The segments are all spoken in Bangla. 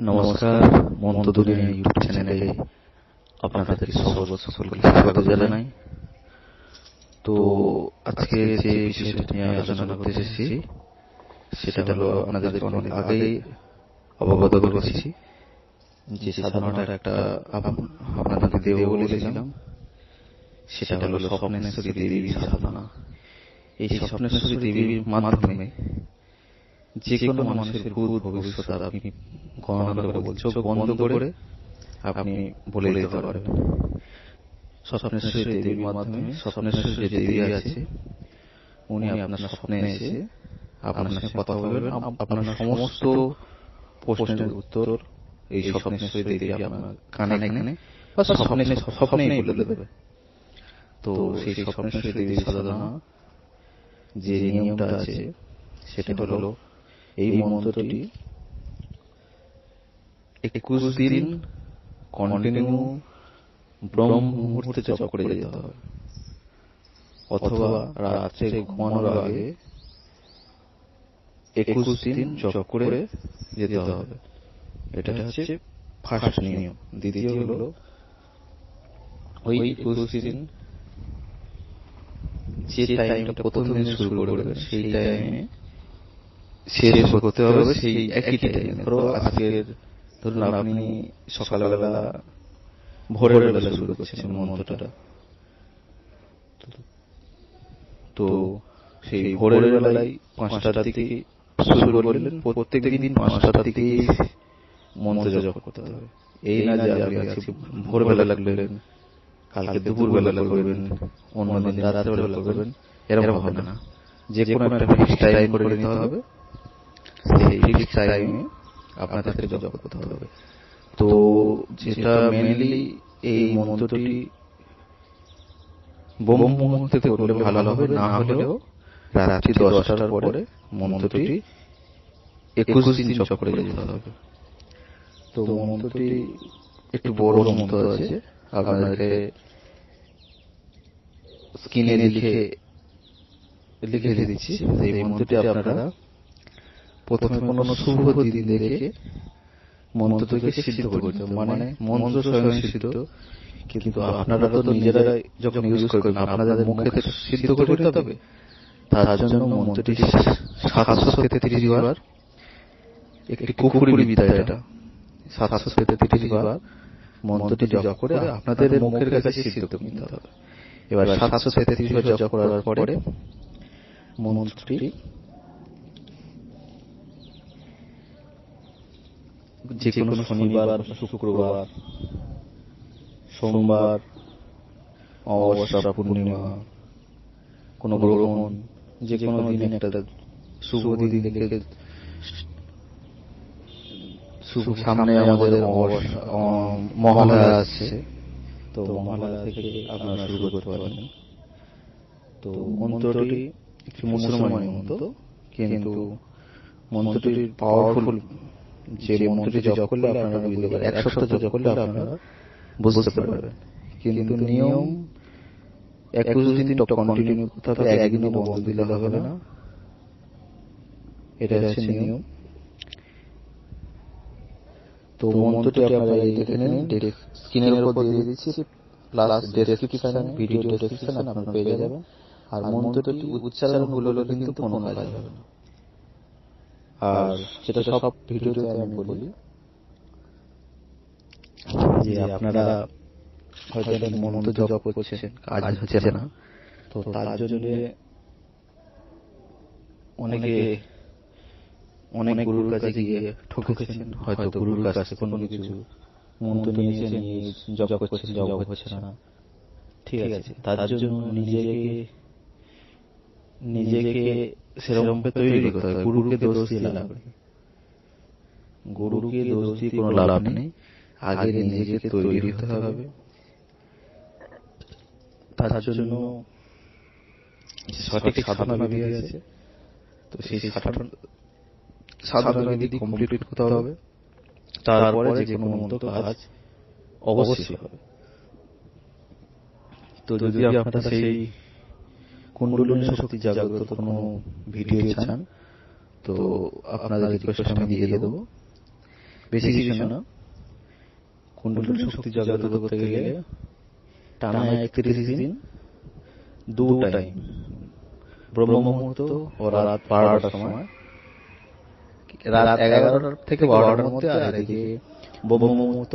নমস্কার মন্ত দুনিয়া ইউটিউব চ্যানেলে আপনাদেরকে সর্বত সকলকে স্বাগত জানাই। তো আজকে যে বিষয়টা নিয়ে আলোচনা করতে এসেছি, সেটা হলো আপনাদেরকে অনেক আগেই অবগত করেছি যে সাধনাটা একটা আপ- আপনাদেরকে দেব বলেছিলাম। সেটা হলো স্বপ্নেশ্বরী দেবীর সাধনা। এই স্বপ্নেশ্বরী দেবীর মাধ্যমে যে কোনো মানুষের ভূত ভবিষ্যৎ আপনি গণনা করে চোখ বন্ধ করে আপনি বলে দিতে পারবেন। স্বপ্নেশ্বরী দেবীর মাধ্যমে স্বপ্নেশ্বরী যে দেবী আছে। উনি আপনার স্বপ্নে এসে আপনার সাথে কথা বলবেন। আপনার সমস্ত প্রশ্নের উত্তর এই স্বপ্নেশ্বরী দেবী আপনার কানে কানে বা স্বপ্নে স্বপ্নেই বলে দেবে। তো সেই স্বপ্নেশ্বরী দেবীর সাধনা যে নিয়মটা আছে সেটা হলো এই মন্ত্রটি একুশ দিন কন্টিনিউ ব্রহ্ম মুহূর্তে জপ করে যেতে হবে। অথবা রাত্রে ঘুমানোর আগে একুশ দিন জপ করে যেতে হবে। এটা হচ্ছে ফার্স্ট নিয়ম। দ্বিতীয় হলো ওই একুশ দিন যে টাইমটা প্রথম দিন শুরু করবেন সেই টাইমে শেষ করতে হবে সেই একই টাইমে ধরো আজকের ধরুন আপনি সকালবেলা ভোরের বেলা শুরু করছেন মন্ত্রটা। তো সেই ভোরের বেলায় পাঁচটার দিকে শুরু করলেন। প্রত্যেক দিন পাঁচটার দিকে মন্ত্র জপ করতে হবে। এই না যে আপনি আজকে ভোরবেলা লাগলেন কালকে দুপুর বেলা করবেন অন্য দিন রাতের বেলা করবেন এরকম হবে না। যে কোনো একটা ফিক্স টাইম করে নিতে হবে। সেই টাইমে আপনাদেরকে জপ করতে হবে। তো যেটা মেনলি এই মন্ত্রটি বোম মুহূর্তে করলে ভালো হবে না হলেও রাত্রি দশটার পরে মন্ত্রটি একুশ দিন জপ করে যেতে হবে। তো মন্ত্রটি একটু বড় মন্ত্র আছে। আপনাদেরকে স্ক্রিনে লিখে লিখে দিচ্ছি। এই মন্ত্রটি আপনারা প্রথমে কোনো শুভ দিন দেখে মন্ত্রটিকে সিদ্ধ করতে। মানে মন্ত্র স্বয়ং সিদ্ধ কিন্তু আপনারা তো নিজেরাই যখন ইউজ করবেন আপনাদের মুখে সিদ্ধ করে দিতে হবে, তার জন্য মন্ত্রটি সাতশো তেত্রিশ বার। একটি কুকুরি বিদ্যা এটা। সাতশো তেত্রিশ বার মন্ত্রটি জপ করে আপনাদের মুখের কাছে সিদ্ধ নিতে হবে। এবার সাতশো তেত্রিশ বার জপ করার পরে মন্ত্রটি যে কোনো শনিবার শুক্রবার সোমবার অমাবস্যা পূর্ণিমা কোনো গ্রহণ যে কোনো দিন একটা শুভ দিন দেখে শুভ সামনে আমাদের মহালয়া আসছে। তো মহালয়া থেকে আপনারা শুরু করতে পারেন তো মন্ত্রটি একটি মুসলমানের মতো কিন্তু মন্ত্রটির পাওয়ারফুল যে মন্ত্রটি জপ করলে আপনারা বুঝতে পারবেন এক সপ্তাহ জপ করলে আপনারা বুঝতে পারবেন। কিন্তু নিয়ম একুশ দিন কন্টিনিউ করতে হবে একদিনও বন্ধ দিলে হবে না। এটা হচ্ছে নিয়ম। তো মন্ত্রটি আপনারা নিন স্ক্রিনের উপর দিয়ে দিচ্ছি প্লাস ডেসক্রিপশন ভিডিও ডেসক্রিপশন আপনারা পেয়ে যাবেন। আর মন্ত্রটি উচ্চারণ ভুল হলে কিন্তু কোনো কাজ হবে না। আর সেটা সব ভিডিওতে আমি বলি। যে আপনারা হয়তো মন্ত্র জপ করছেন কাজ হচ্ছে না। তো তার জন্য অনেকে অনেক গুরুর কাছে গিয়ে ঠকেছেন হয়তো গুরুর কাছে কোনো কিছু মন্ত্র নিয়েছেন নিয়ে জপ করছেন জপ হচ্ছে না। ঠিক আছে তার জন্য নিজেকে নিজেকে সেরকম তৈরি করতে হবে গুরুকে দোষ দিয়ে লাভ গুরুকে দোষ দিয়ে কোনো লাভ নেই। আগে নিজেকে তৈরি হতে হবে। তার জন্য সঠিক সাধনা বিধি আছে তো সেই সাধনা সাধনা বিধি কমপ্লিট করতে হবে। তারপরে যে কোনো মন্ত্র কাজ অবশ্যই হবে। তো যদি আপনারা সেই কুণ্ডলিনী শক্তি জাগ্রত কোনো ভিডিও চান তো আপনাদের রিকোয়েস্ট আমি দিয়ে দেবো। বেশি কিছু না। কুণ্ডলিনী শক্তি জাগ্রত করতে গেলে টানা একত্রিশ দিন দু টাইম ব্রহ্ম মুহূর্ত ও রাত বারোটার সময়। রাত এগারোটার থেকে বারোটার মধ্যে আর এদিকে ব্রহ্ম মুহূর্ত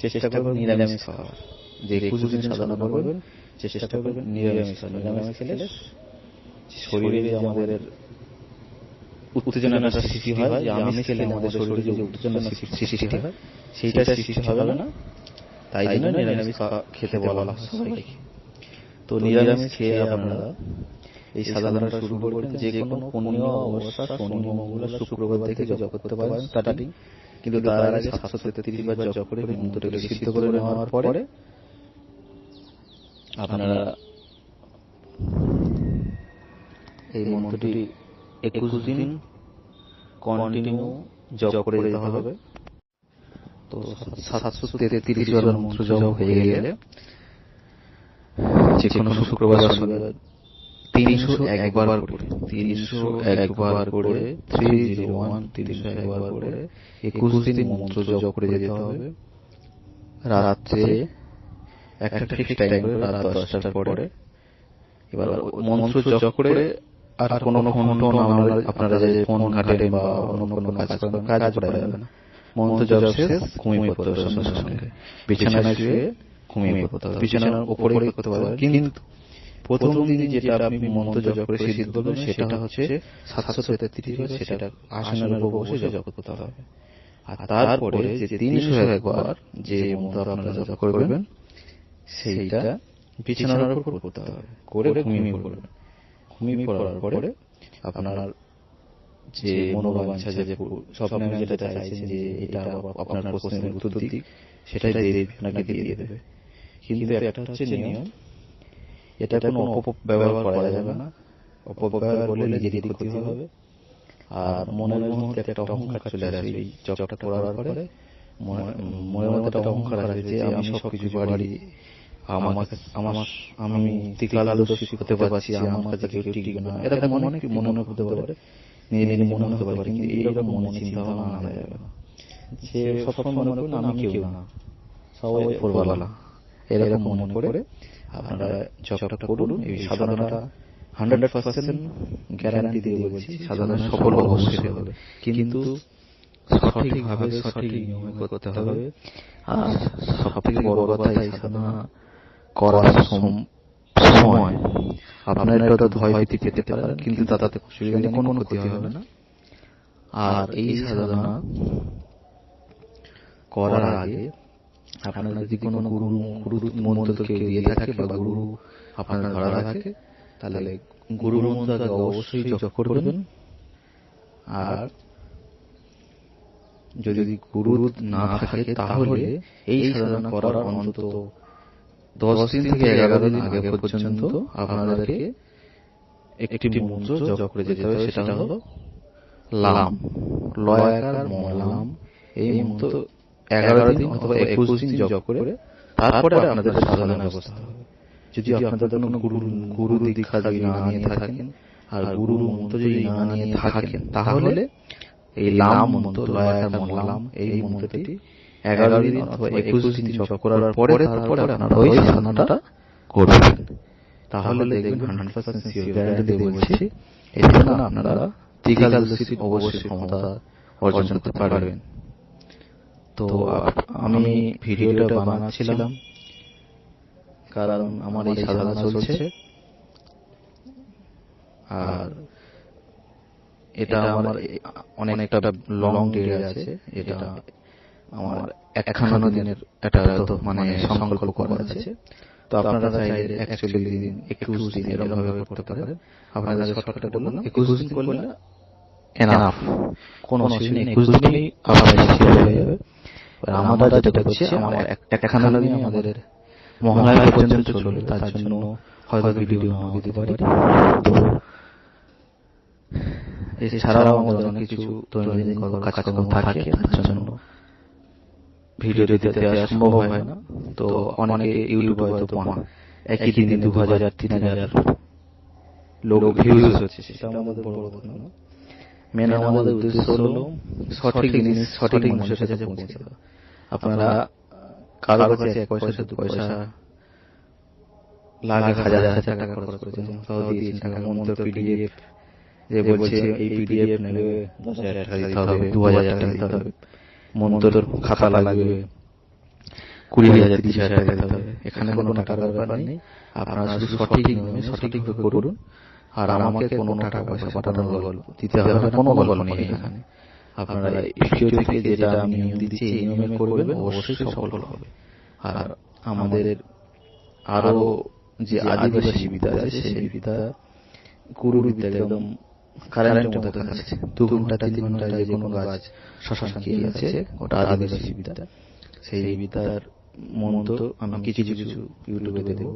চেষ্টা করবেন নিরামিষ খাওয়ার যে একুশ দিন সাধনা করবেন চেষ্টা করবেন নিরামিষ নিরামিষ খেলে শরীরে যে আমাদের উত্তেজনাটা সৃষ্টি হয় যে আমিষ খেলে আমাদের শরীরে যে উত্তেজনা সৃষ্টি হয় সেইটা সৃষ্টি হবে না। তাই জন্য নিরামিষ খেতে বলা হয় সবাইকে। তো নিরামিষ খেয়ে আপনারা এই সাধনাটা শুরু করবেন যে কোনো পুণ্য অবস্থা শনি মঙ্গল শুক্রবার থেকে জপ করতে পারেন স্টার্টিং কিন্তু তার আগে সাতশো তেত্রিশ বার জপ করে মন্ত্রটাকে সিদ্ধ করে নেওয়ার পরে আপনারা এই মন্ত্রটি একুশ দিন কন্টিনিউ জপ করে যেতে হবে। তো সাতশো তেত্রিশ বার মন্ত্র জপ হয়ে গেলে যে কোনো শুক্রবার শনিবার তিনশো একবার করে তিনশো একবার করে থ্রি জিরো ওয়ান তিনশো একবার করে একুশ দিন মন্ত্র জপ করে যেতে হবে। রাত্রে একটা ঠিক টাইম করে রাত দশটার পরে এবার মন্ত্র জপ করে আর কোনো ফোন টোন আপনারা যে ফোন ঘাটেন বা অন্য কোনো কাজ করেন কাজ করা যাবে না। মন্ত্র জপ শেষ ঘুমিয়ে পড়তে হবে সঙ্গে সঙ্গে বিছানায় শুয়ে ঘুমিয়ে পড়তে হবে। বিছানার উপরে করতে পারবেন কিন্তু প্রথম দিন যেটা আপনি মন্ত্র জপ করে সিদ্ধ করবেন সেটা হচ্ছে সাতশো তেত্রিশ সেটা আসনের উপর বসে জপ করতে হবে। আর তারপরে যে তিনশো একবার যে মন্ত্র আপনারা জপ করবেন সেইটা বিছানার উপর করতে হবে করে ঘুমিয়ে পড়বেন। ঘুমিয়ে পড়ার পরে আপনার যে মনোবাঞ্ছা যে স্বপ্নে যেটা চাইছেন যে এটা আপনার প্রশ্নের উত্তর দিক সেটাই দেবে আপনাকে দিয়ে দেবে। কিন্তু একটা হচ্ছে নিয়ম এটা কোনো অপব্যবহার করা যাবে না। অপব্যবহার করলে নিজেরই ক্ষতি হবে। আর মনের মধ্যে একটা অহংকার চলে আসবে এই জবটা করার পরে মনের মধ্যে একটা অহংকার আসবে যে আমি সব কিছু পারি আমার আমার আমি তিকলাল হতে পারছি আমার কাছে কেউ টিকবে না। এরকম অনেক মনে মনে হতে পারে। নিজে নিজে মনে হতে পারে কিন্তু এইরকম মনে চিন্তা ভাবনা আনা যাবে না সে সবসময় মনে করুন আমি কেউ না। সবাই উপরওয়ালা এরকম মনে করে আপনারা জবটা করুন এই সাধনাটা হান্ড্রেড পার্সেন্ট গ্যারান্টি দিয়ে বলছি সাধনা সফল অবশ্যই হবে। কিন্তু সঠিকভাবে সঠিক নিয়মে করতে হবে। আর সব থেকে বড় কথা এই সাধনা করার সময়। আপনার একটা ভয় ভীতি পেতে পারেন কিন্তু তাতে শরীরে কোনো ক্ষতি হবে না। আর এই সাধনা করার আগে আপনার যদি কোনো গুরু গুরু মন্ত্র কেউ দিয়ে থাকে বা গুরু আপনার ধরা থাকে তাহলে গুরু মন্ত্র অবশ্যই জপ করবেন। আর যদি গুরু না থাকে তাহলে এই সাধনা করার অন্তত দশ দিন থেকে এগারো দিন আগে পর্যন্ত আপনাদেরকে একটি মন্ত্র জপ করে যেতে হবে সেটা হলো লাম। লয়াকার মলাম। এই মন্ত্র এগারো দিন অথবা একুশ দিন জপ করে তারপরে আপনাদের হবে। যদি আপনাদের কোনো গুরু গুরু দীক্ষা যদি না নিয়ে থাকেন আর গুরু মন্ত্র যদি না নিয়ে থাকেন তাহলে এই লাম মন্ত্র মলাম এই মন্ত্রটি এগারো দিন অথবা একুশ দিন জপ করার পরে তারপরে আপনারা ওই সাধনাটা করবেন। তাহলে দেখবেন হান্ড্রেড পার্সেন্ট গ্যারান্টি বলছি। এই আপনারা অবশ্যই ক্ষমতা অর্জন করতে পারবেন তো আমি ভিডিওটা বানাচ্ছিলাম। কারণ আমার এই সাধনা চলছে। আর এটা আমার অনেকটা লং ডে আছে। এটা আমার একখানো দিনের একটা তো মানে সংকল্প করা আছে। তো আপনারা চাইলে একচল্লিশ দিন একুশ দিন এরকম ভাবে করতে পারেন। আপনাদের শর্টকাটে বললাম একুশ দিন করলে এনাফ কোনো অসুবিধা নেই। একুশ দিনেই আবার শেষ হয়ে যাবে। আমরা যেটা করছি আমার এক- একখানা দিন আমাদের মহালয়া পর্যন্ত চলবে। তার জন্য হয়তো ভিডিও নাও দিতে পারি। তো এছাড়াও আমাদের অনেক কিছু দৈনন্দিন কাজকর্ম থাকে তার জন্য ভিডিও দিতে দেওয়া সম্ভব হয় না। তো অনেকে ইউটিউবে হয়তো পান। একই দিনে দু হাজার তিন হাজার লোক ভিউজ হচ্ছে। সেটা আমাদের বড় কথা না। মেন আমাদের উদ্দেশ্য হলো সঠিক জিনিস সঠিক মানুষের কাছে পৌঁছে দেওয়া। আপনারা কারও কাছে এক পয়সা দু পয়সা লাখ হাজার হাজার টাকা খরচ করেছেন। দিয়েছেন টাকা। মন্ত্র পিডিএফ যে বলছে এই পিডিএফ নেবে দশ হাজার টাকা দিতে হবে দু হাজার টাকা দিতে হবে। খাতা লাগবে। কুড়ি হাজার তিরিশ হাজার টাকা দিতে হবে। এখানে কোনো টাকার ব্যাপার নেই। আপনারা শুধু সঠিক নিয়মে সঠিকভাবে করুন। আর আমাকে কোনো টাকা পয়সা পাঠানোর গল্প দিতে হবে না, কোনো গল্প নেই এখানে। আপনারা ভিডিও থেকে যেটা আমি নিয়ম দিচ্ছি এই নিয়মে করবেন অবশ্যই সফল হবে। আর আমাদের আরও যে আদিবাসী বিদ্যা আছে সেই বিদ্যা গুরু বিদ্যা একদম কারেন্টের মতো আছে। দু ঘণ্টা তিন ঘণ্টা যে কোনো কাজ শ্মশান কি আছে ওটা আদিবাসী বিদ্যা। সেই বিদ্যার মন্ত্র আমি কিছু কিছু ইউটিউবে দেবো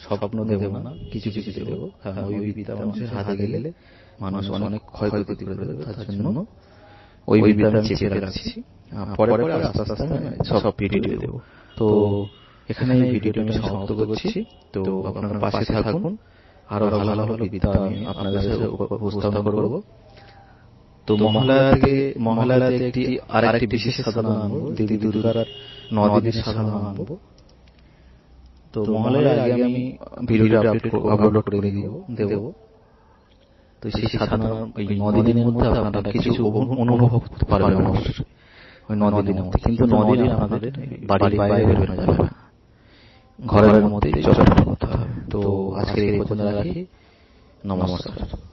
স্বপ্ন দেবো না কিছু কিছু দেবো। কারণ ওই বিদ্যা মানুষের হাতে গেলে মানুষ অনেক ক্ষয়ক্ষতি করে দেবে তার জন্য ওই বিদ্যা আমি চেপে রাখছি। পরে পরে আস্তে আস্তে সব ভিডিও দেবো। তো এখানে এই ভিডিওটি আমি সমাপ্ত করছি। তো আপনারা পাশে থাকুন। আরও ভালো ভালো বিদ্যা আমি সাথে উপ- উপস্থাপন করব। তো মহালয়াতে একটি আরেকটি বিশেষ সাধনা আনব দেবী দুর্গার নদিনের সাধনা আনব তো মহলের আগে আমি ভিডিওটা আপলোড আপলোড করে দিব দেব তো সেই সাধারণ ওই নদিনের মধ্যে আপনারা কিছু অনুভব করতে পারবেন অবশ্যই। ওই নদিনের মধ্যে। কিন্তু নদিনে আপনাদের বাড়ির বাইরে বেরোনো যাবে না। ঘরের মধ্যেই চলাফেরা করতে হবে। তো আজকে এই পর্যন্ত রাখি। নমস্কার।